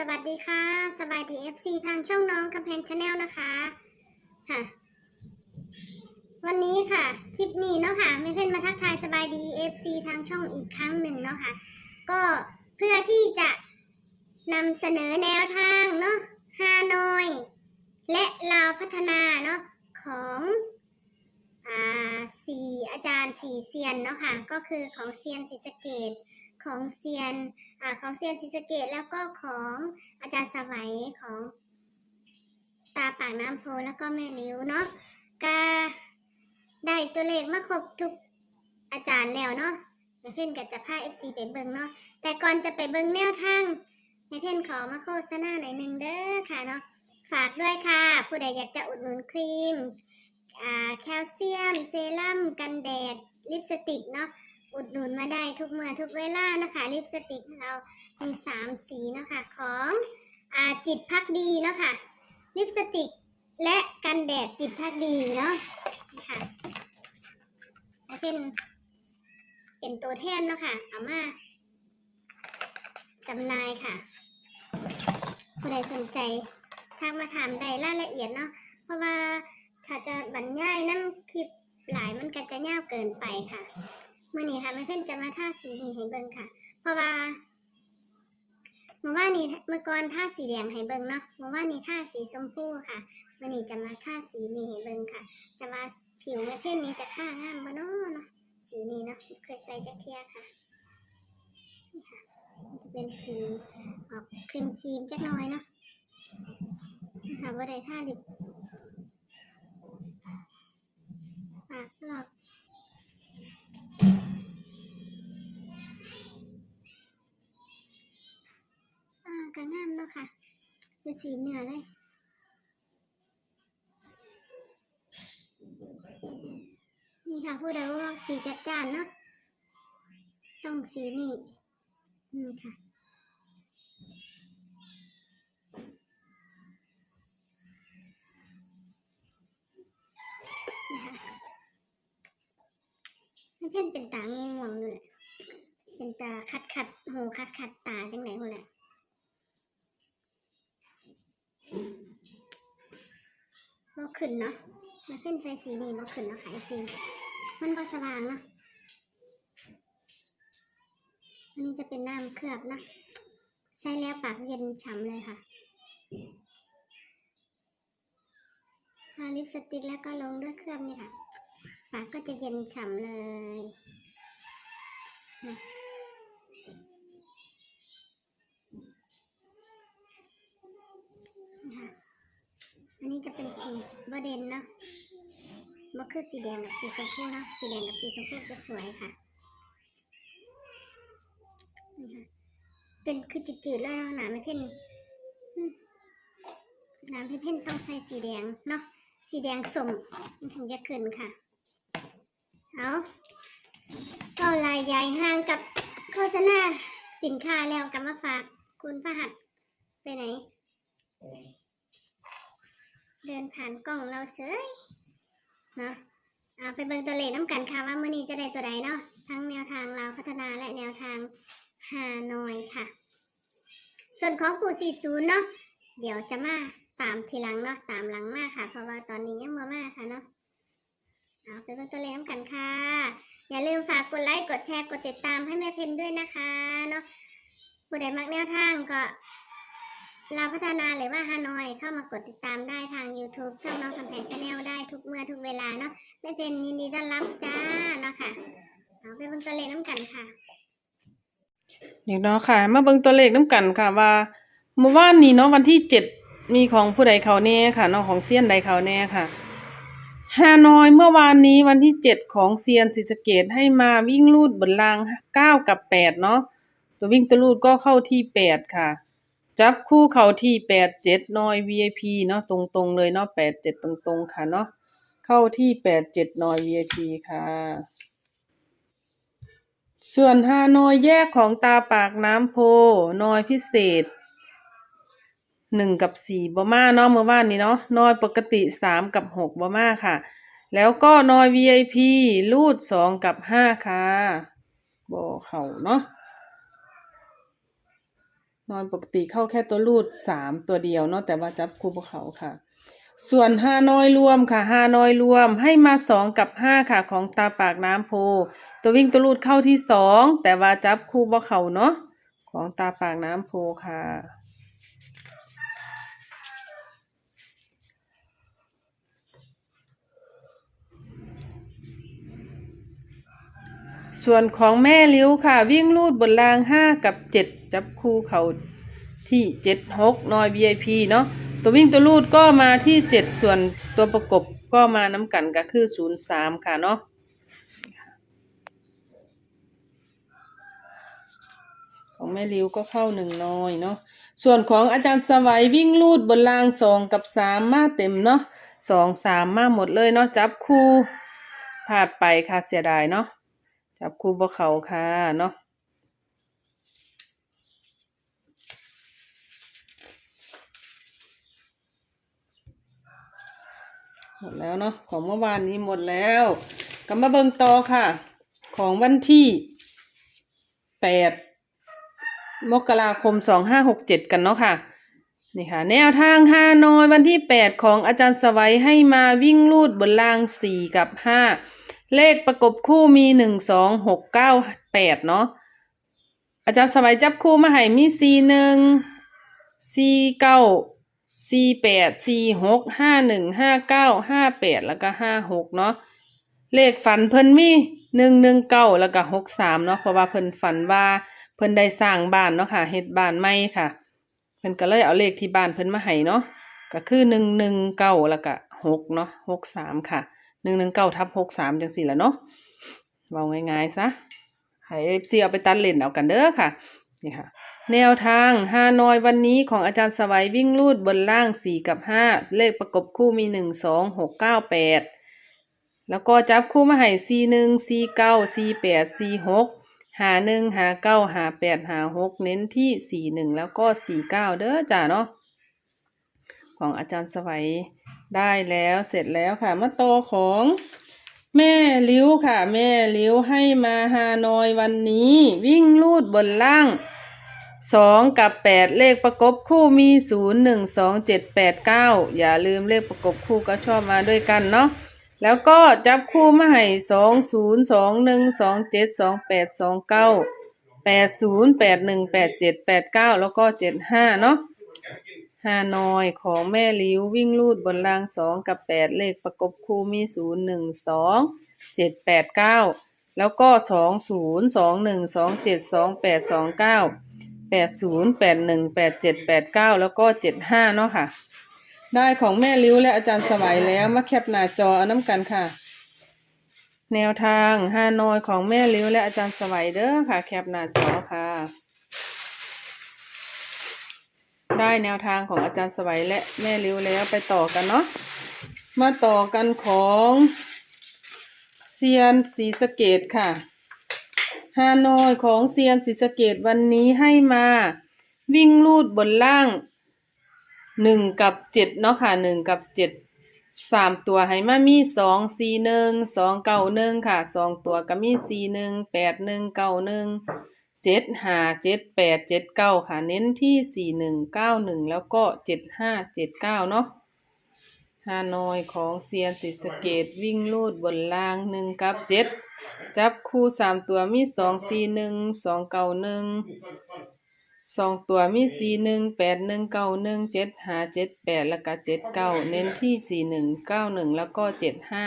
สวัสดีค่ะสบายดีเอฟซีทางช่องน้องกำแพงชาแนลนะคะค่ะ วันนี้ค่ะ คลิปนี้เนาะค่ะไม่เพ่นมาทักทายสบายดีเอฟซีทางช่องอีกครั้งหนึ่งเนาะค่ะ ก็เพื่อที่จะนำเสนอแนวทางเนาะฮานอย และลาวพัฒนาเนาะของอ่าสี่อาจารย์สี่เซียนเนาะค่ะ ก็คือของเซียนศรีสะเกด ของเซียนอ่าของเซียนศรีสเกดแล้วก็ของอาจารย์สวัยของตาปากน้ำโพแล้วก็แม่ลิ้วเนาะกาได้ตัวเลขมาครบทุกอาจารย์แล้วเนาะแม่เพ่นกับจะพาเอฟซีไปเบิ่งเนาะแต่ก่อนจะไปเบิ่งแนวทางแม่เพ่นขอมาโฆษณาหน่อยหนึ่งเด้อค่ะเนาะฝากด้วยค่ะ ผู้ใดอยากจะอุดหนุนครีมอ่าแคลเซียม เซรั่ม กันแดด ลิปสติกเนาะ อุดหนุนมาได้ทุกเมื่อทุกเวลานะคะลิปสติกเรามีสามสีนะคะของอาจิตพักดีเนาะค่ะลิปสติกและกันแดดจิตพักดีเนาะค่ะเป็นเป็นตัวแทนเนาะค่ะเอามาจำหน่ายค่ะผู้ใดสนใจทักมาถามได้รายละเอียดเนาะเพราะว่าถ้าจะบรรยายน้ำคลิปหลายมันก็จะยาวเกินไปค่ะ มื่อนี้ค่ะแม่เพิ่นจะมาทาสีนี้ให้เบิ่งค่ะ เพราะว่าเมื่อวานนี้เมื่อก่อนทาสีแดงให้เบิ่งเนาะเมื่อวานนี้ทาสีชมพูค่ะเมื่อนี้จะมาทาสีนี้ให้เบิ่งค่ะ แต่ว่าผิวแม่เพิ่นนี้จะทางามบ่เนาะเนาะสีนี้เนาะเคยใส่จักเทียค่ะนี่ค่ะจะเป็นสีออกครีมครีมจักน่อยเนาะนะคะบ่ได้ทาลิปปากหลอก อ่าก็งามเนาะค่ะเป็นสีเหนือเลยนี่ค่ะผู้ใดว่าสีจัดจ้านเนาะต้องสีนี่อืมค่ะ เพ่นเป็นตาง่วงๆเลยเป็นตาคัดคัดหูคัดคัดตาจังไหนคนละบ่ขึ้นเนาะมาขึ้นใส่สีนี่บ่ขึ้นเนาะขายสีมันบ่สว่างเนาะอันนี้จะเป็นน้ำเคลือบนะ ใช้แล้วปากเย็นฉ่ำเลยค่ะทาลิปสติกแล้วก็ลงด้วยเคลือบนี่ค่ะ ปากก็จะเย็นฉ่ำเลยนะนะคะอันนี้จะเป็นสีบเดนเนาะมันคือสีแดงกับสีชมพูเนาะสีแดงกับสีชมพูจะสวยค่ะนี่ค่ะเป็นคือจืดๆแล้วเนาะหนาไม่เพ่นหนาไม่เพ่นต้องใส่สีแดงเนาะสีแดงสมถึงจะขึ้นค่ะ เอาก็ลายใหญ่ห่างกับโฆษณาสินค้าแล้วกลับมาฝากคุณพระหัสไปไหน เดินผ่านกล้องเราเฉยเนาะเอาไปเบิ่งตัวเลขน้ำกันค่ะว่ามื้อนี้จะได้ตัวใดเนาะทั้งแนวทางเราวพัฒนาและแนวทางฮานอยค่ะ ส่วนของปู่40 เนาะเดี๋ยวจะมาตามทีหลังเนาะตามหลังมากค่ะ เพราะว่าตอนนี้ยังมามาค่ะเนาะ เอาไปเบิ่งตัวเลขน้ำกันค่ะ อย่าลืมฝากกดไลค์ กดแชร์ กดติดตามให้แม่เพนด้วยนะคะเนาะผู้ใดมักแนวทางก็เราวพัฒนาหรือว่าฮานอยเข้ามากดติดตามได้ทาง YouTube ช่องน้องคำแพงชาแนลได้ทุกเมื่อทุกเวลาเนาะไม่เป็นยินดีต้อนรับจ้าเนาะค่ะเอาไปเบิ่งตัวเลขน้ำกันค่ะเดี๋ยวเนาะค่ะ มาเบิ่งตัวเลขน้ำกันค่ะ ว่าเมื่อวานนี้เนาะวันที่เจ็ดมีของผู้ใดเขาแน่ค่ะเนาะของเซียนใดเขาแน่ค่ะ ฮานอยเมื่อวานนี้วันที่เจ็ดของเซียนศรีสเกดให้มาวิ่งลูดบนรางเก้ากับแปดเนาะตัววิ่งตัวลูดก็เข้าที่แปดค่ะ จับคู่เข้าที่แปดเจ็ดนอย VIP เนาะตรงๆเลยเนาะแปดเจ็ดตรงๆ ค่ะเนาะเข้าที่แปดเจ็ดนอย VIP ค่ะ ส่วนฮานอยแยกของตาปากน้ำโพนอยพิเศษ หนึ่งกับสี่บมาเนาะเมื่อวานนี้เนาะนอยปกติสามกับหกบมาค่ะ แล้วก็นอย VIP รูดสองกับห้าค่ะบอเขาเนาะนอยปกติเข้าแค่ตัวรูดสามตัวเดียวเนาะแต่ว่าจับคู่ภูเขาค่ะ ส่วนห้านอยรวมค่ะห้านอยรวมให้มาสองกับห้าค่ะของตาปากน้ำโพ ตัววิ่งตัวรูดเข้าที่สองแต่ว่าจับคู่บ่เขาเนาะของตาปากน้ำโพค่ะ ส่วนของแม่ลิ้วค่ะ วิ่งลูดบนรางห้ากับเจ็ดจับคู่เขาที่เจ็ดหกนอย VIP เนาะตัววิ่งตัวลูดก็มาที่เจ็ดส่วนตัวประกบก็มาน้ำกันก็คือศูนย์สามค่ะเนาะของแม่ลิ้วก็เข้าหนึ่งน้อยเนาะ ส่วนของอาจารย์สวัยวิ่งลูดบนรางสองกับสามมาเต็มเนาะสองสามมาหมดเลยเนาะจับคู่พลาดไปค่ะเสียดายเนาะ จับคู่บ่เขาค่ะเนาะหมดแล้วเนาะของเมื่อวานนี้หมดแล้วก็มาเบิ่งต่อค่ะ ของวันที่แปดมกราคมสองห้าหกเจ็ดกันเนาะค่ะนี่ค่ะ แนวทางฮานอยวันที่แปดของอาจารย์สวัยให้มาวิ่งลูดบนล่างสี่กับห้า เลขประกบคู่มีหนึ่งสองหกเก้าแปดเนาะอาจารย์สบายจับคู่มาให้มีสี่หนึ่งสี่เก้าสี่แปดสี่หกห้าหนึ่งห้าเก้าห้าแปดแล้วก็ห้าหกเนาะเลขฝันเพิ่นมีหนึ่งหนึ่งเก้าแล้วก็หกสามเนาะเพราะว่าเพิ่นฝันว่าเพิ่นได้สร้างบ้านเนาะค่ะเฮ็ดบ้านใหม่ค่ะ เพิ่นก็เลยเอาเลขที่บ้านเพิ่นมาให้เนาะก็คือหนึ่งหนึ่งเก้าแล้วก็หกเนาะหกสามค่ะ หนึ่งหนึ่งเก้าทับหกสามจังสี่ละเนาะเบาง่ายๆซะให้เอฟซีเอาไปตัดเล่นเอากันเด้อค่ะนี่ค่ะ แนวทางฮานอยวันนี้ของอาจารย์สวัยวิ่งลูดบนล่างสี่กับห้าเลขประกบคู่มีหนึ่งสองหกเก้าแปดแล้วก็จับคู่มาให้สี่หนึ่งสี่เก้าสี่แปดสี่หกหาหนึ่งหาเก้าหาแปดหาหกเน้นที่สี่หนึ่งแล้วก็สี่เก้าเด้อจ้าเนาะ ของอาจารย์สวัยได้แล้วเสร็จแล้วค่ะมาโตของแม่ลิ้วค่ะ แม่ลิ้วให้มาฮานอยวันนี้ วิ่งลูดบนล่างสองกับแปดเลขประกบคู่มีศูนย์หนึ่งสองเจ็ดแปดเก้าอย่าลืมเลขประกบคู่ก็ชอบมาด้วยกันเนาะแล้วก็จับคู่มาให้สองศูนย์สองหนึ่งสองเจ็ดสองแปดสองเก้าแปดศูนย์แปดหนึ่งแปดเจ็ดแปดเก้าแล้วก็เจ็ดห้าเนาะ ฮานอยของแม่ลิ้ววิ่งลูดบนรางสองกับแปดเลขประกบคู่มีศูนย์หนึ่งสองเจ็ดแปดเก้าแล้วก็สองศูนย์สองหนึ่งสองเจ็ดสองแปดสองเก้าแปดศูนย์แปดหนึ่งแปดเจ็ดแปดเก้าแล้วก็เจ็ดห้าเนาะค่ะ ได้ของแม่ลิ้วและอาจารย์สวัยแล้วมาแคปหน้าจอเอาน้ำกันค่ะ แนวทางฮานอยของแม่ลิ้วและอาจารย์สวัยเด้อค่ะ แคปหน้าจอค่ะ ได้แนวทางของอาจารย์สวัยและแม่ริ้วแล้วไปต่อกันเนาะมาต่อกันของเซียนสีสะเกตค่ะฮานอยของเซียนสีสะเกตวันนี้ให้มา วิ่งลูดบนล่างหนึ่งกับเจ็ดเนาะค่ะหนึ่งกับเจ็ดสามตัวให้มามีสองสี่หนึ่งสองเก้าหนึ่งค่ะสองตัวก็มีสี่หนึ่งแปดหนึ่งเก้าหนึ่ง เจ็ดห้าเจ็ดแปดเจ็ดเก้าค่ะ เน้นที่สี่หนึ่งเก้าหนึ่งแล้วก็เจ็ดห้าเจ็ดเก้าเนาะฮานอยของเซียนสิสเกตวิ่งลูดบนลางหนึ่งกับเจ็ดจับคู่สามตัวมีสองสี่หนึ่งสองเก้าหนึ่งสองตัวมีสี่หนึ่งแปดหนึ่งเก้าหนึ่งเจ็ดห้าเจ็ดแปดแล้วก็เจ็ดเก้าเน้นที่สี่หนึ่งเก้าหนึ่งแล้วก็เจ็ดห้า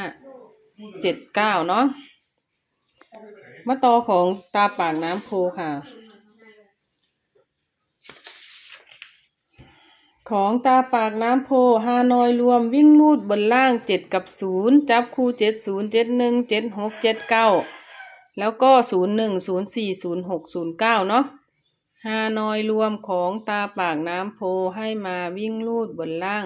เจ็ดเก้าเนาะ มาต่อของตาปากน้ำโพค่ะ ของตาปากน้ำโพฮานอยรวมวิ่งลูดบนล่างเจ็ดกับศูนย์จับคู่เจ็ดศูนย์เจ็ดหนึ่งเจ็ดหกเจ็ดเก้าแล้วก็ศูนย์หนึ่งศูนย์สี่ศูนย์หกศูนย์เก้าเนาะฮานอยรวมของตาปากน้ำโพให้มาวิ่งลูดบนล่าง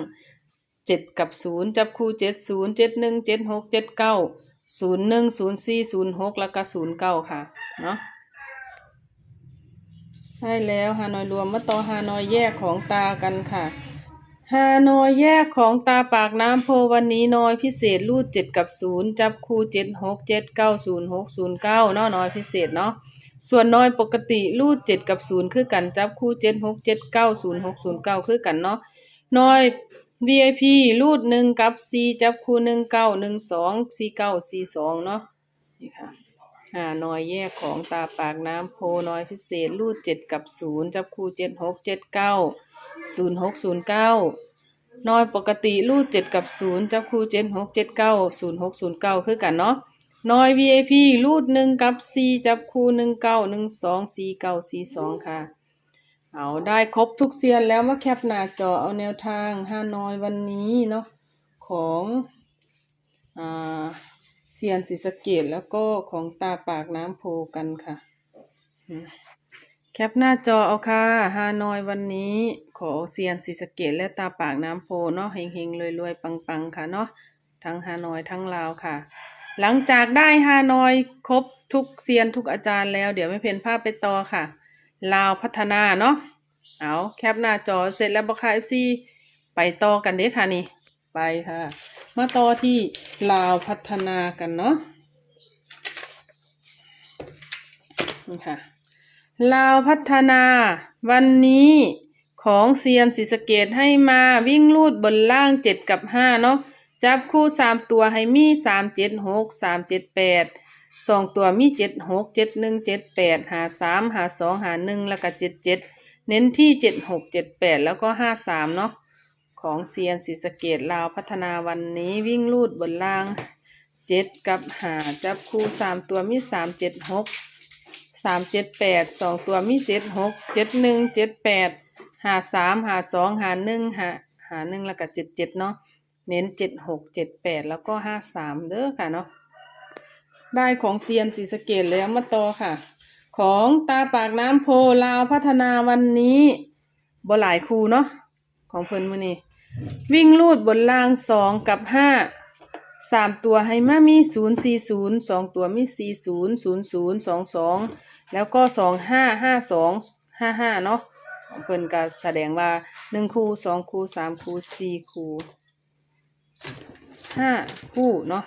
เจ็ดกับศูนย์จับคู่เจ็ดศูนย์เจ็ดหนึ่งเจ็ดหกเจ็ดเก้า ศูนย์หนึ่งศูนย์สี่ศูนย์หกแล้วก็ศูนย์เก้าค่ะ เนาะได้แล้วฮานอยรวมมาต่อฮานอยแยกของตากันค่ะฮานอยแยกของตาปากน้ำโพวันนี้น้อยพิเศษรูดเจ็ดกับศูนย์จับคู่เจ็ดหกเจ็ดเก้าศูนย์หกศูนย์เก้าเนาะน้อยพิเศษเนาะส่วนน้อยปกติรูดเจ็ดกับศูนย์คือกันจับคู่เจ็ดหกเจ็ดเก้าศูนย์หกศูนย์เก้าคือกันเนาะน้อย VIP รูดหนึ่งกับสี่จับคู่หนึ่งเก้าหนึ่งสองสี่เก้าสี่สองเนาะนี่ค่ะหาน้อยแยกของตาปากน้ำโพน้อยพิเศษ รูดเจ็ดกับศูนย์จับคู่เจ็ดหกเจ็ดเก้าศูนย์หกศูนย์เก้าน้อยปกติรูดเจ็ดกับศูนย์จับคู่เจ็ดหกเจ็ดเก้าศูนย์หกศูนย์เก้าคือกันเนาะน้อย VIP รูดหนึ่งกับสี่จับคู่หนึ่งเก้าหนึ่งสองสี่เก้าสี่สองค่ะ เอาได้ครบทุกเซียนแล้วมาแคปหน้าจอเอาแนวทางห้านอยวันนี้เนาะของอ่าเซียนศรีสะเกดแล้วก็ของตาปากน้ำโพกันค่ะ แคปหน้าจอเอาค่ะฮานอยวันนี้ขอเซียนศรีสะเกดและตาปากน้ำโพเนาะเฮงๆรวยๆปังๆ ค่ะเนาะทั้งฮานอยทั้งลาวค่ะ หลังจากได้ฮานอยครบทุกเซียนทุกอาจารย์แล้ว เดี๋ยวไม่เพนภาพไปต่อค่ะ ลาวพัฒนาเนาะเอาแคปหน้าจอเสร็จแล้วบอค่ะ FC ไปต่อกันเด้ค่ะนี่ ไปค่ะ มาต่อที่ลาวพัฒนากันเนาะนี่ค่ะลาวพัฒนา วันนี้ของเซียนศรีสะเกดให้มาวิ่งลูดบนล่างเจ็ดกับห้าเนาะจับคู่สามตัวให้มีสามเจ็ดหกสามเจ็ดแปด สองตัวมีเจ็ดหกเจ็ดหนึ่งเจ็ดแปดหาสามหาสองหาหนึ่งแล้วก็เจ็ดเจ็ดเน้นที่เจ็ดหกเจ็ดแปดแล้วก็ห้าสามเนาะของเซียนศรีสะเกดลาวพัฒนาวันนี้วิ่งลูดบนล่างเจ็ดกับหาจับคู่สามตัวมีสามเจ็ดหกสามเจ็ดแปดสองตัวมีเจ็ดหกเจ็ดหนึ่งเจ็ดแปดหาสามหาสองหาหนึ่งหาหาหนึ่งแล้วก็เจ็ดเจ็ดเนาะเน้นเจ็ดหกเจ็ดแปดแล้วก็ห้าสามเด้อค่ะเนาะ ได้ของเซียนศรีสะเกดแล้วมาต่อค่ะ ของตาปากน้ำโพลาวพัฒนาวันนี้บ่หลายคูเนาะของเพิ่นมื้อนี้วิ่งลูดบนล่างสองกับห้าสามตัวให้มามีศูนย์สี่ศูนย์สองตัวมีสี่ศูนย์ศูนย์ศูนย์สองสองแล้วก็สองห้าห้าสองห้าห้าเนาะของเพิ่นก็แสดงว่าหนึ่งคู่สองคู่สามคู่สี่คู่ห้าคู่เนาะ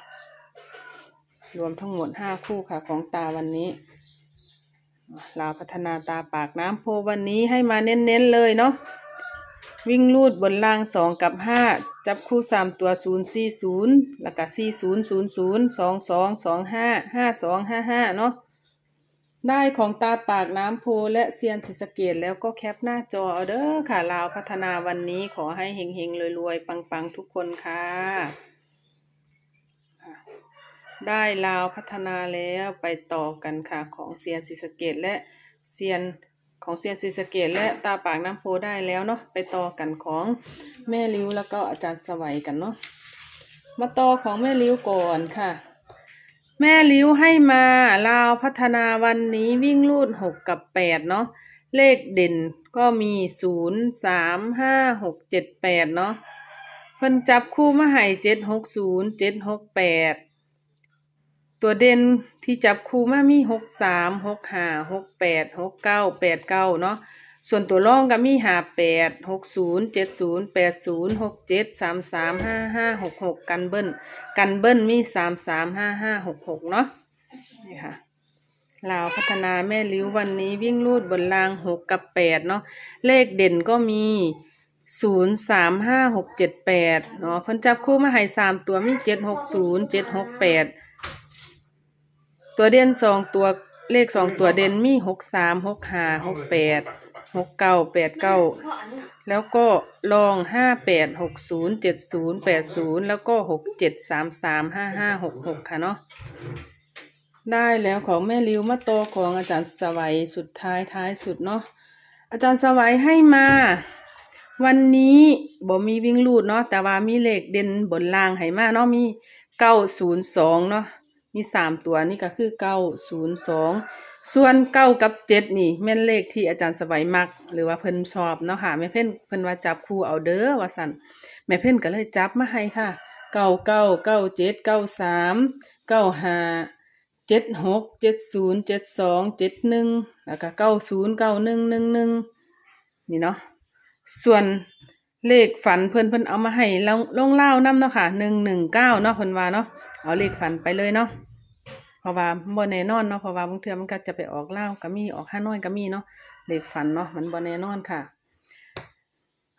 รวมทั้งหมดห้าคู่ค่ะของตาวันนี้ลาวพัฒนาตาปากน้ำโพวันนี้ให้มาเน้นๆเลยเนาะวิ่งลูดบนล่างสองกับห้าจับคู่สามตัวศูนย์สี่ศูนย์แล้วก็สี่ศูนย์ศูนย์ศูนย์สองสองสองห้าห้าสองห้าห้าเนาะได้ของตาปากน้ำโพและเซียนศรีสเกดแล้วก็แคปหน้าจอเอาเด้อค่ะลาวพัฒนาวันนี้ขอให้เฮงๆรวยๆ ปังๆ ทุกคนค่ะ ได้ลาวพัฒนาแล้วไปต่อกันค่ะของเซียนศรีสะเกดและเซียนของเซียนศรีสะเกดและตาปากน้ำโพได้แล้วเนาะไปต่อกันของแม่ริ้วแล้วก็อาจารย์สวัยกันเนาะมาต่อของแม่ริ้วก่อนค่ะ แม่ริ้วให้มาลาวพัฒนาวันนี้วิ่งลูดหกกับแปดเนาะเลขเด่นก็มีศูนย์สามห้าหกเจ็ดแปดเนาะเพิ่นจับคู่มาให้เจ็ดหกศูนย์เจ็ดหกแปด ตัวเด่นที่จับคู่มามีหกสามหกห้าหกแปดหกเก้าแปดเก้าเนาะส่วนตัวร่องก็มีห้าแปดหกศูนย์เจ็ดศูนย์แปดศูนย์หกเจ็ดสามสามห้าห้าหกหกกันเบิ้ลกันเบิ้ลมีสามสามห้าห้าหกหกเนาะนี่ค่ะลาวพัฒนาแม่ลิ้ววันนี้วิ่งลูดบนรางหกกับแปดเนาะเลขเด่นก็มีศูนย์สามห้าหกเจ็ดแปดเนาะพิ่นจับคู่มาให้สามตัวมีเจ็ดหกศูนย์เจ็ดหกแปด ตัวเด่นสองตัวเลขสองตัวเด่นมีหกสามหกห้าหกแปดหกเก้าแปดเก้าแล้วก็ลองห้าแปดหกศูนย์เจ็ดศูนย์แปดศูนย์แล้วก็หกเจ็ดสามสามห้าห้าหกหกค่ะเนาะได้แล้วของแม่ริวมาโตของอาจารย์สวัยสุดท้ายท้ายสุดเนาะอาจารย์สวัยให้มา วันนี้บ่มีวิ่งลูดเนาะแต่ว่ามีเลขเด่นบนล่างให้มาเนาะมีเก้าศูนย์สองเนาะ มีสามตัวนี่ก็คือเก้าศูนย์สองส่วนเก้ากับเจ็ดนี่แม่นเลขที่อาจารย์สบายมัก หรือว่าเพิ่นชอบเนาะค่ะแม่เพิ่นเพิ่นว่าจับคู่เอาเด้อว่าสั่นแม่เพิ่นก็เลยจับมาให้ค่ะเก้าเก้าเก้าเจ็ดเก้าสามเก้าห้าเจ็ดหกเจ็ดศูนย์เจ็ดสองเจ็ดหนึ่งแล้วก็เก้าศูนย์เก้าหนึ่งหนึ่งหนึ่งนี่เนาะส่วนเลขฝันเพิ่นเพิ่นเอามาให้ลงลงเล่านํเนาะค่ะหนึ่งหนึ่งเก้าเนาะเพิ่นว่าเนาะเอาเลขฝันไปเลยเนาะ เพราะว่าบ่แน่นอนเนาะเพราะว่าบางเทื่อมันก็จะไปออกเลาก็มีออกฮาน้อยก็มีเนาะเลขฝันเนาะมันบ่แน่นอนค่ะ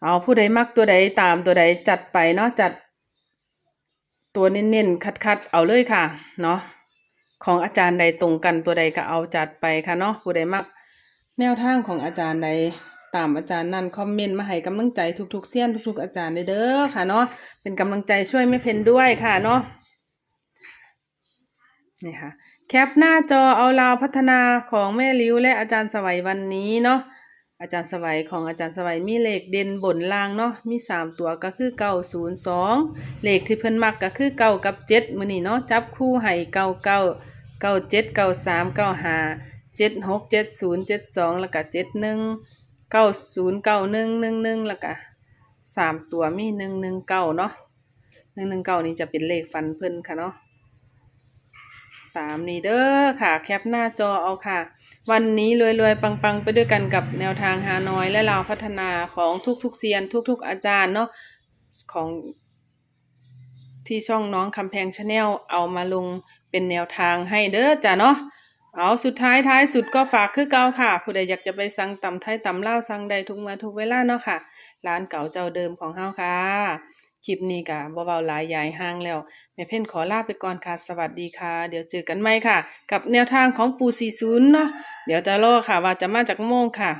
เอาผู้ใดมักตัวใดตามตัวใดจัดไปเนาะจัด ตัวเน้นๆคัดๆเอาเลยค่ะ เนาะของอาจารย์ใดตรงกันตัวใดก็เอาจัดไปค่ะเนาะผู้ใดมัก แนวทางของอาจารย์ใดตามอาจารย์นั่นคอมเมนต์มาให้กำลังใจทุกๆเสี้ยนทุกๆอาจารย์เด้อค่ะเนาะเป็นกำลังใจช่วยแม่เพนด้วยค่ะเนาะ นี่ค่ะแคปหน้าจอเอาลาวพัฒนาของแม่ลิ้วและอาจารย์สวัยวันนี้เนาะอาจารย์สวัยของอาจารย์สวัยมีเลขเด่นบนล่างเนาะมีสามตัวก็คือเก้าศูนย์สองเลขที่เพิ่นมักก็คือเก้ากับเจ็ดมือนี่เนาะจับคู่ให้เก้าเก้าเก้าเจ็ดเก้าสามเก้าห้าเจ็ดหกเจ็ดศูนย์เจ็ดสองแล้วก็เจ็ดหนึ่งเก้าศูนย์เก้าหนึ่งหนึ่งหนึ่งแล้วก็สามตัวมีหนึ่งหนึ่งเก้าเนาะหนึ่งหนึ่งเก้านี่จะเป็นเลขฟันเพิ่นค่ะเนาะามนี้เด้อค่ะ แคปหน้าจอเอาค่ะ วันนี้รวยๆ ปังๆ ไปด้วยกันกับแนวทางฮานอยและลาพัฒนาของทุกๆเซียน ทุกๆ อาจารย์เนาะของที่ช่องน้องคำแพงชาแนลเอามาลงเป็นแนวทางให้เด้อจ้ะเนาะเอาสุดท้ายท้ายสุดก็ฝากคือเก่าค่ะ ผู้ใดอยากจะไปสั่งตำไทยตำเล่าสั่งใดทุกมื่อทุกเวลาเนาะค่ะ ร้านเก่าเจ้าเดิมของเฮาค่ะ คลิปนี้กะบ่เบาหลายยายห้างแล้วแม่เพ่นขอลาไปก่อนค่ะ สวัสดีค่ะ เดี๋ยวเจอกันใหม่ค่ะ กับแนวทางของปู40เนาะเดี๋ยวจะรอค่ะ ว่าจะมาจากโมงค่ะ